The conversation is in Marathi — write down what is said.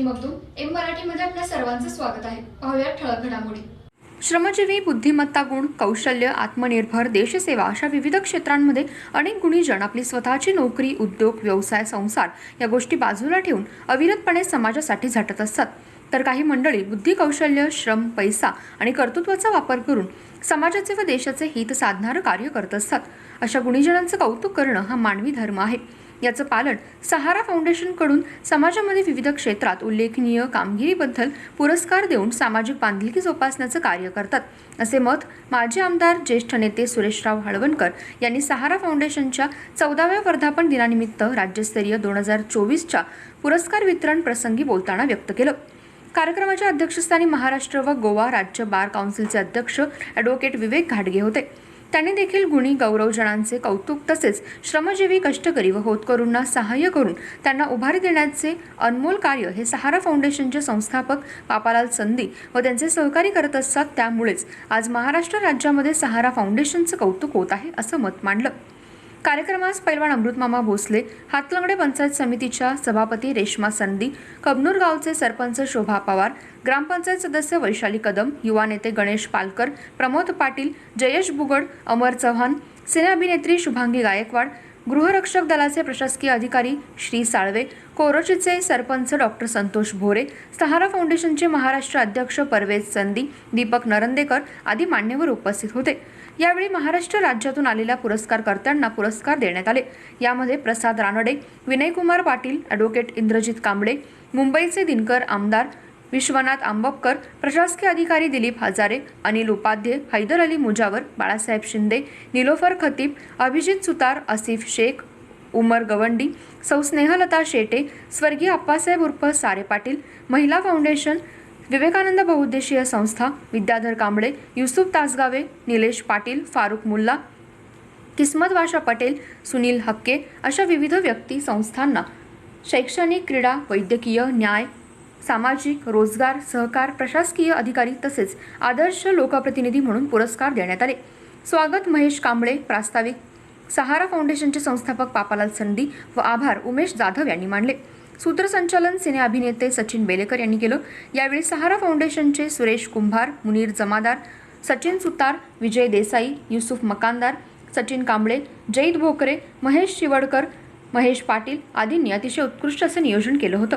मगदूम एम मराठीमध्ये आपल्या सर्वांचं स्वागत आहे. ठळक घडामोडी. श्रमजीवी बुद्धिमत्ता गुण कौशल्य आत्मनिर्भर देशसेवा अशा विविध क्षेत्रांमध्ये अनेक गुणीजन आपली स्वतःची नोकरी उद्योग व्यवसाय संसार या गोष्टी बाजूला ठेवून अविरतपणे समाजासाठी झटत असतात. तर काही मंडळी बुद्धी कौशल्य श्रम पैसा आणि कर्तृत्वाचा वापर करून समाजाचे व देशाचे हित साधणारं कार्य करत असतात. अशा गुणीजनांचं कौतुक करणं हा मानवी धर्म आहे. याचं पालन सहारा फाउंडेशनकडून समाजामध्ये विविध क्षेत्रात उल्लेखनीय कामगिरीबद्दल पुरस्कार देऊन सामाजिक बांधिलकी जोपासण्याचं कार्य करतात. असे मत माजी आमदार ज्येष्ठ नेते सुरेशराव हळवणकर यांनी सहारा फाउंडेशनच्या चौदाव्या वर्धापन दिनानिमित्त राज्यस्तरीय दोन हजार चोवीसच्या पुरस्कार वितरण प्रसंगी बोलताना व्यक्त केलं. कार्यक्रमाच्या अध्यक्षस्थानी महाराष्ट्र व गोवा राज्य बार काउन्सिलचे अध्यक्ष ॲडव्होकेट विवेक घाटगे होते. त्यांनी देखील गुणी गौरवजनांचे कौतुक तसेच श्रमजीवी कष्टकरी व होतकरूंना सहाय्य करून त्यांना उभारी देण्याचे अनमोल कार्य हे सहारा फाउंडेशनचे संस्थापक पापालाल संधी व त्यांचे सहकारी करत असतात. त्यामुळेच आज महाराष्ट्र राज्यामध्ये सहारा फाउंडेशनचं कौतुक होत आहे असं मत मांडलं. कार्यक्रमास पैलवान अमृतमामा भोसले हातलंगडे पंचायत समितीच्या सभापती रेश्मा संदी कबनूर गावचे सरपंच शोभा पवार ग्रामपंचायत सदस्य वैशाली कदम युवा नेते गणेश पालकर प्रमोद पाटील जयेश बुगड अमर चव्हाण सिने शुभांगी गायकवाड गृहरक्षक दलाचे प्रशासकीय अधिकारी श्री साळवे कोरोचीचे सरपंच डॉक्टर संतोष भोरे सहारा फाउंडेशनचे महाराष्ट्र अध्यक्ष परवेज संदी दीपक नरंदेकर आदी मान्यवर उपस्थित होते. यावेळी महाराष्ट्र राज्यातून आलेल्या पुरस्कारकर्त्यांना पुरस्कार देण्यात आले. यामध्ये प्रसाद रानडे विनयकुमार पाटील ॲडव्होकेट इंद्रजित कांबळे मुंबईचे दिनकर आमदार विश्वनाथ आंबपकर प्रशासकीय अधिकारी दिलीप हजारे अनिल उपाध्ये हैदर अली मुजावर बाळासाहेब शिंदे निलोफर खतीब अभिजित सुतार आसिफ शेख उमर गवंडी सौ स्नेहलता शेटे स्वर्गीय अप्पासाहेब उर्फ सारे पाटील महिला फाउंडेशन विवेकानंद बहुउद्देशीय संस्था विद्याधर कांबळे युसुफ तासगावे निलेश पाटील फारुख मुल्ला किस्मत वाशा पटेल सुनील हक्के अशा विविध व्यक्ती संस्थांना शैक्षणिक क्रीडा वैद्यकीय न्याय सामाजिक रोजगार सहकार प्रशासकीय अधिकारी तसेच आदर्श लोकप्रतिनिधी म्हणून पुरस्कार देण्यात आले. स्वागत महेश कांबळे प्रास्ताविक. सहारा फाउंडेशनचे संस्थापक पापालाल संधी व आभार उमेश जाधव यांनी मानले. सूत्रसंचालन सिने अभिनेते सचिन बेलेकर यांनी केलं. यावेळी सहारा फाउंडेशनचे सुरेश कुंभार मुनीर जमादार सचिन सुतार विजय देसाई युसुफ मकानदार सचिन कांबळे जैद भोकरे महेश शिवडकर महेश पाटील आदींनी अतिशय उत्कृष्ट असं नियोजन केलं होतं.